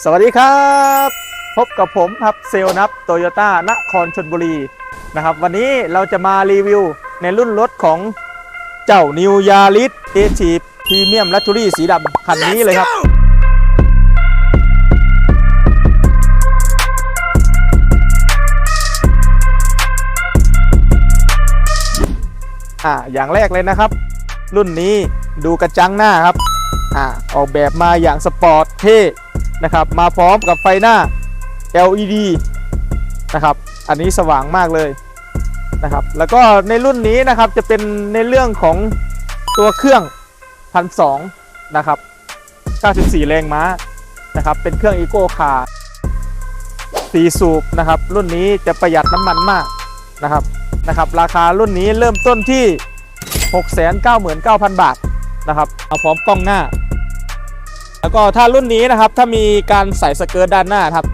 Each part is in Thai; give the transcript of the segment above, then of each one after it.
สวัสดีครับ พบกับผมครับเซลล์นับโตโยต้านครชนบุรีนะครับ วันนี้เราจะมารีวิวในรุ่นรถของเจ้านิวยาริสเอชีพรีเมียมลักชูรี่สีดำคันนี้เลยครับ อ่าอย่างแรกเลยนะครับ รุ่นนี้ดูกระจังหน้าครับอ่าออกแบบมาอย่างสปอร์ตเท่ นะครับ มาพร้อมกับไฟหน้า LED นะครับ อันนี้สว่างมากเลยนะครับ แล้วก็ในรุ่นนี้นะครับจะเป็นในเรื่องของตัวเครื่องพันสองนะครับ 94 แรงม้านะครับ เป็นเครื่องอีโก้คาร์สีสูบนะครับ รุ่นนี้จะประหยัดน้ำมันมากนะครับนะครับ ราคารุ่นนี้เริ่มต้นที่ 699,000 บาทนะครับ เอาพร้อมกล้องหน้า แล้วก็ถ้ารุ่นนี้นะครับถ้ามีการใส่สเกิร์ตด้านหน้าครับ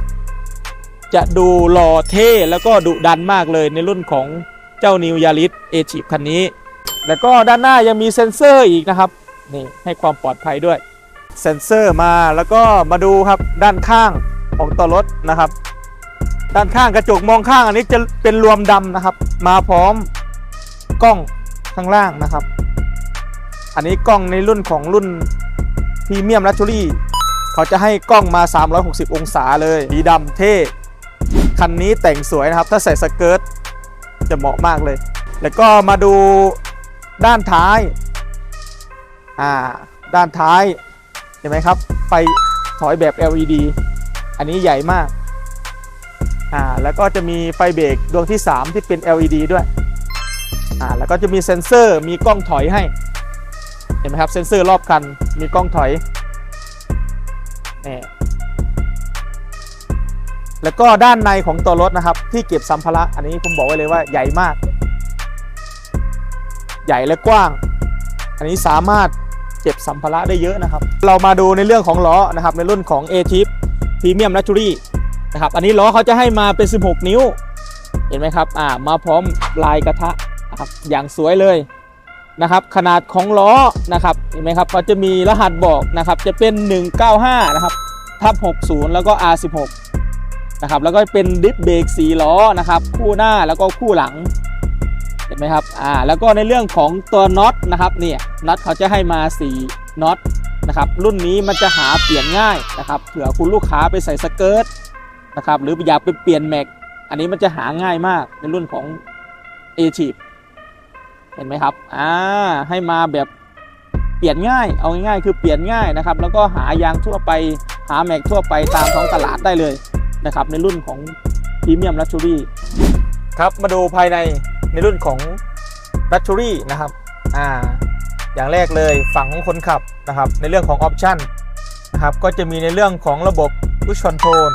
จะดูหล่อเท่แล้วก็ดุดันมากเลยในรุ่นของเจ้านิวยาริสเอชีพคันนี้ แล้วก็ด้านหน้ายังมีเซ็นเซอร์อีกนะครับนี่ให้ความปลอดภัยด้วยเซ็นเซอร์มาแล้วก็มาดูครับด้านข้างของตัวรถนะครับ ด้านข้างกระจกมองข้างอันนี้จะเป็นรวมดำนะครับ มาพร้อมกล้องข้างล่างนะครับ อันนี้กล้องในรุ่นของรุ่น พรีเมียมลักชูรี่เขาจะให้กล้องมา 360 องศาเลยสีดำเท่ คันนี้แต่งสวยนะครับ ถ้าใส่สเกิร์ตจะเหมาะมากเลย แล้วก็มาดูด้านท้าย อ่า ด้านท้าย เห็นไหมครับ ไฟถอยแบบ LED อันนี้ใหญ่มาก อ่า แล้วก็จะมีไฟเบรกดวงที่ 3 ที่เป็น LED ด้วย อ่า แล้วก็จะมีเซ็นเซอร์ มีกล้องถอยให้ เห็นไหมครับเซ็นเซอร์รอบคัน มีกล้องถอยนี่แล้วก็ด้านในของตัวรถนะครับ ที่เก็บสัมภาระอันนี้ผมบอกไว้เลยว่าใหญ่มาก ใหญ่และกว้าง อันนี้สามารถเก็บสัมภาระได้เยอะนะครับ เรามาดูในเรื่องของล้อนะครับ ในรุ่นของ a t i p Premium Luxury นะครับ อันนี้ล้อเขาจะให้มาเป็น 16 นิ้ว เห็นไหมครับ อ่า มาพร้อมลายกระทะนะครับอย่างสวยเลย นะครับขนาดของล้อนะครับเห็นไหมครับเขาจะมีรหัสบอกนะครับจะเป็น 195 นะครับทับ60 แล้วก็ R16 นะครับแล้วก็เป็นดิสเบรก4ล้อนะครับคู่หน้าแล้วก็คู่หลังเห็นไหมครับอ่าแล้วก็ในเรื่องของตัวน็อตนะครับเนี่ยน็อตเขาจะให้มา4น็อตนะครับรุ่นนี้มันจะหาเปลี่ยนง่ายนะครับเผื่อคุณลูกค้าไปใส่สเกิร์ตนะครับหรืออยากไปเปลี่ยนแม็กอันนี้มันจะหาง่ายมากในรุ่นของ a c h i p เห็นไหมครับอ่าให้มาแบบเปลี่ยนง่าย เอาง่ายๆคือเปลี่ยนง่ายนะครับ แล้วก็หายางทั่วไปหาแม็กทั่วไปตามท้องตลาดได้เลยนะครับ ในรุ่นของพรีเมียมลักชูรี่ครับมาดูภายในในรุ่นของลักชูรี่นะครับอ่าอย่างแรกเลยฝั่งของคนขับนะครับ ในเรื่องของออปชันนะครับก็จะมีในเรื่องของระบบ push control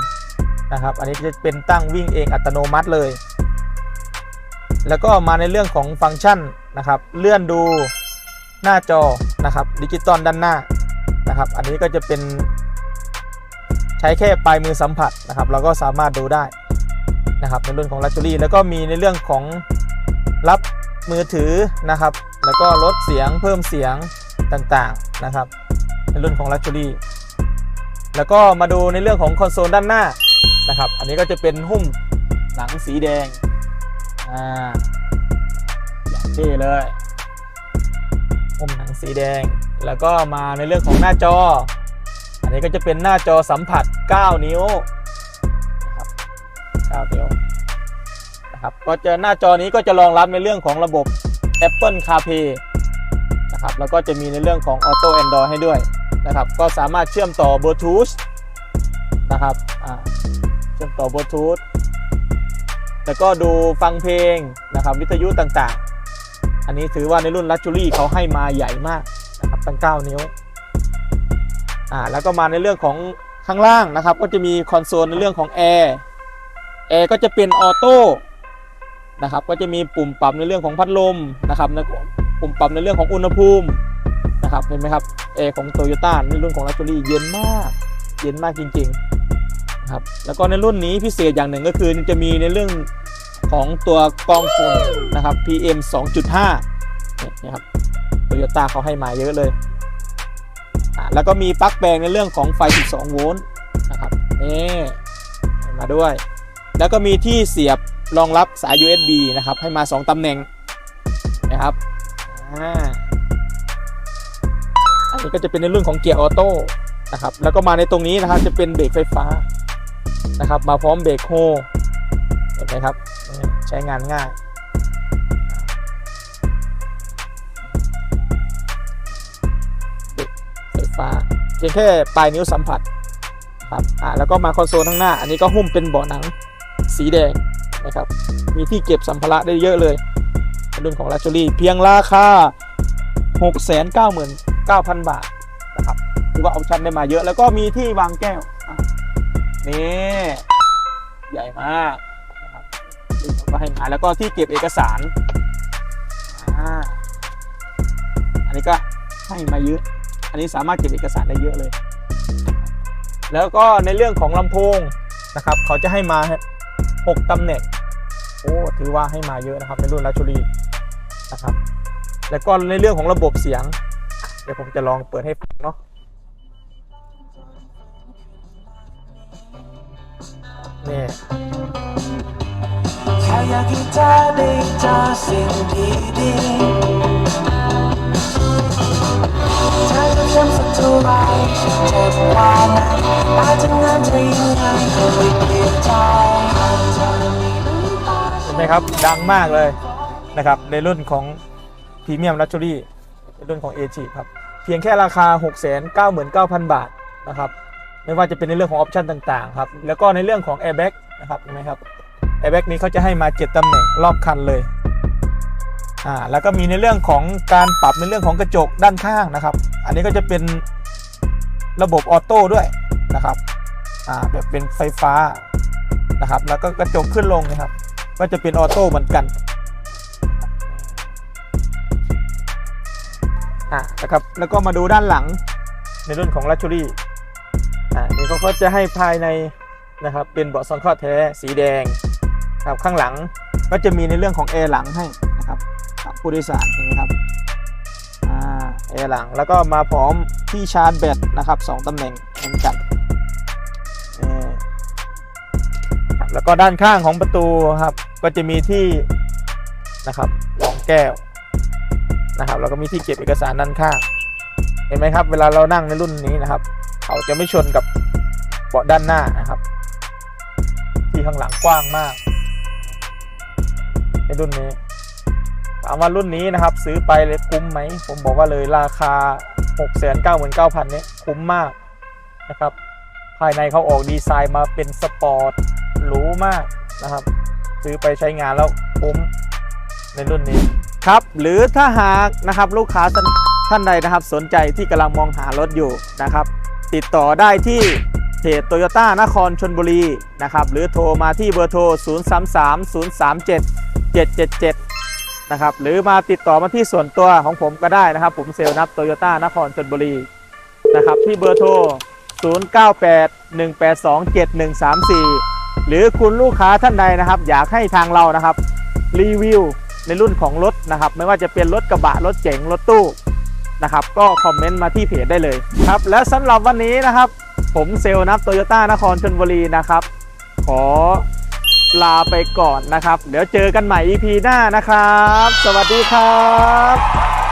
นะครับอันนี้จะเป็นตั้งวิ่งเองอัตโนมัติเลย แล้วก็มาในเรื่องของฟังก์ชัน นะครับ เลื่อนดูหน้าจอนะครับดิจิตอลด้านหน้านะครับ อันนี้ก็จะเป็นใช้แค่ปลายมือสัมผัสนะครับ เราก็สามารถดูได้นะครับในเรื่องของ Luxury แล้วก็มีในเรื่องของรับมือถือนะครับ แล้วก็ลดเสียงเพิ่มเสียงต่างๆนะครับ ในรุ่นของ Luxury แล้วก็มาดูในเรื่องของคอนโซลด้านหน้านะครับ อันนี้ก็จะเป็นหุ้มหนังสีแดงอ่า ที่เลยหุ้มหนังสีแดง แล้วก็มาในเรื่องของหน้าจอ อันนี้ก็จะเป็นหน้าจอสัมผัส 9 นิ้วนะครับ9นิ้วนะครับก็จะหน้าจอนี้ก็จะรองรับในเรื่องของระบบ Apple CarPlay นะครับแล้วก็จะมีในเรื่องของ Auto Android ให้ด้วยนะครับ ก็สามารถเชื่อมต่อบลูทูธนะครับเชื่อมต่อบลูทูธแล้วก็ดูฟังเพลงนะครับวิทยุต่างๆ อันนี้ถือว่าในรุ่น Luxury เขาให้มาใหญ่มากนะครับตั้ง 9 นิ้วอ่าแล้วก็มาในเรื่องของข้างล่างนะครับ ก็จะมีคอนโซลในเรื่องของแอร์แอร์ก็จะเป็นออโต้นะครับก็จะมีปุ่มปรับในเรื่องของพัดลมนะครับแล้วก็ปุ่มปรับในเรื่องของอุณหภูมินะครับเห็นไหมครับแอร์ของ Toyota ในรุ่นของ Luxury เย็นมากเย็นมากจริงๆครับแล้วก็ในรุ่นนี้พิเศษอย่างหนึ่งก็คือจะมีในเรื่อง ของตัวกองฝุ่นนะครับ PM 2.5เนี่ยครับโตโยต้าเขาให้มาเยอะเลย แล้วก็มีปลั๊กแปลงในเรื่องของไฟ 12 โวลต์นะครับนี่มาด้วย แล้วก็มีที่เสียบรองรับสาย USB นะครับ ให้มา 2ตำแหน่งนะครับอันนี้ก็จะเป็นในเรื่องของเกียร์ออโต้นะครับ แล้วก็มาในตรงนี้นะครับจะเป็นเบรกไฟฟ้านะครับ มาพร้อมเบรกโฮเห็นไหมครับ ช้งานง่าย ไฟฟ้าเพียงแค่ปลายนิ้วสัมผัสครับอ่าแล้วก็มาคอนโซลข้างหน้า อันนี้ก็หุ้มเป็นเบาะหนังสีแดงนะครับ มีที่เก็บสัมภาระได้เยอะเลยรุ่นของ l u x u r y เพียงราคา 699,000 บาทนะครับถือว่าออปชั่นได้มาเยอะแล้วก็มีที่วางแก้วอะนี่ ใหญ่มากนะครับนี่ผม ก็ให้มาแล้วก็ที่เก็บเอกสารอ่าอันนี้ก็ให้มาเยอะ อันนี้สามารถเก็บเอกสารได้เยอะเลย แล้วก็ในเรื่องของลำโพงนะครับ เขาจะให้มา 6ตำแหน่งโอ้ถือว่าให้มาเยอะนะครับในรุ่นราชูรีนะครับ แล้วก็ในเรื่องของระบบเสียง เดี๋ยวผมจะลองเปิดให้ฟังเนาะนี่แค่ อยากให้เธอได้เจอสิ่งดีๆเธอจะช้ำสักเท่าไรฉันเจ็บกว่านั้นแต่จะงานจะยังไงก็ไม่เปลี่ยนใจเธอมีน้ำตาเห็นไหมครับ ดังมากเลยนะครับ ในรุ่นของพรีเมียมลักชัวรี่ในรุ่นของ a อครับ เพียงแค่ราคา 699,000 บาทนะครับ ไม่ว่าจะเป็นในเรื่องของออปชันต่างๆครับ แล้วก็ในเรื่องของ Airbag นะครับเห็นไหมครับ Airbag นี้เขาจะให้มา 7 ตำแหน่งรอบคันเลยอ่าแล้วก็มีในเรื่องของการปรับในเรื่องของกระจกด้านข้างนะครับ อันนี้ก็จะเป็นระบบออโต้ด้วยนะครับอ่าแบบเป็นไฟฟ้านะครับ แล้วก็กระจกขึ้นลงนะครับ ก็จะเป็นออโต้เหมือนกันอะนะครับแล้วก็มาดูด้านหลังในรุ่นของ Luxury อ่านี่เขาก็จะให้ภายในนะครับเป็นเบาะซังข้อแท้สีแดง ครับข้างหลังก็จะมีในเรื่องของแอร์หลังให้นะครับผู้โดยสารเห็นไหมครับแอร์หลังแล้วก็มาพร้อมที่ชาร์จแบตนะครับสองตำแหน่งเหมือนกันแล้วก็ด้านข้างของประตูครับก็จะมีที่นะครับรองแก้วนะครับแล้วก็มีที่เก็บเอกสารด้านข้าง เห็นไหมครับ เวลาเรานั่งในรุ่นนี้นะครับ เขาจะไม่ชนกับเบาะด้านหน้านะครับ ที่ข้างหลังกว้างมาก รุ่นนี้ถามว่ารุ่นนี้นะครับซื้อไปเลยคุ้มไหม ผมบอกว่าเลยราคา 699,000เนี่ยคุ้มมากนะครับ ภายในเขาออกดีไซน์มาเป็นสปอร์ตหรูมากนะครับ ซื้อไปใช้งานแล้วคุ้มในรุ่นนี้ครับ หรือถ้าหากนะครับลูกค้าท่านท่านใดนะครับ สนใจที่กำลังมองหารถอยู่นะครับ ติดต่อได้ที่ เพจโตโยต้านครชนบุรีนะครับหรือโทรมาที่เบอร์โทร 0 3 3 0 3 7 7 7 7 นะครับหรือมาติดต่อมาที่ส่วนตัวของผมก็ได้นะครับ ผมเซลล์นับโตโยต้านครชนบุรีนะครับที่เบอร์โทร 0981827134 หรือคุณลูกค้าท่านใดนะครับ อยากให้ทางเรานะครับรีวิวในรุ่นของรถนะครับ ไม่ว่าจะเป็นรถกระบะรถเก๋งรถตู้นะครับ ก็คอมเมนต์มาที่เพจได้เลยครับ และสำหรับวันนี้นะครับ ผมเซลล์นับโตโยต้านครชนบุรีนะครับ ขอลาไปก่อนนะครับ เดี๋ยวเจอกันใหม่ EP หน้านะครับ สวัสดีครับ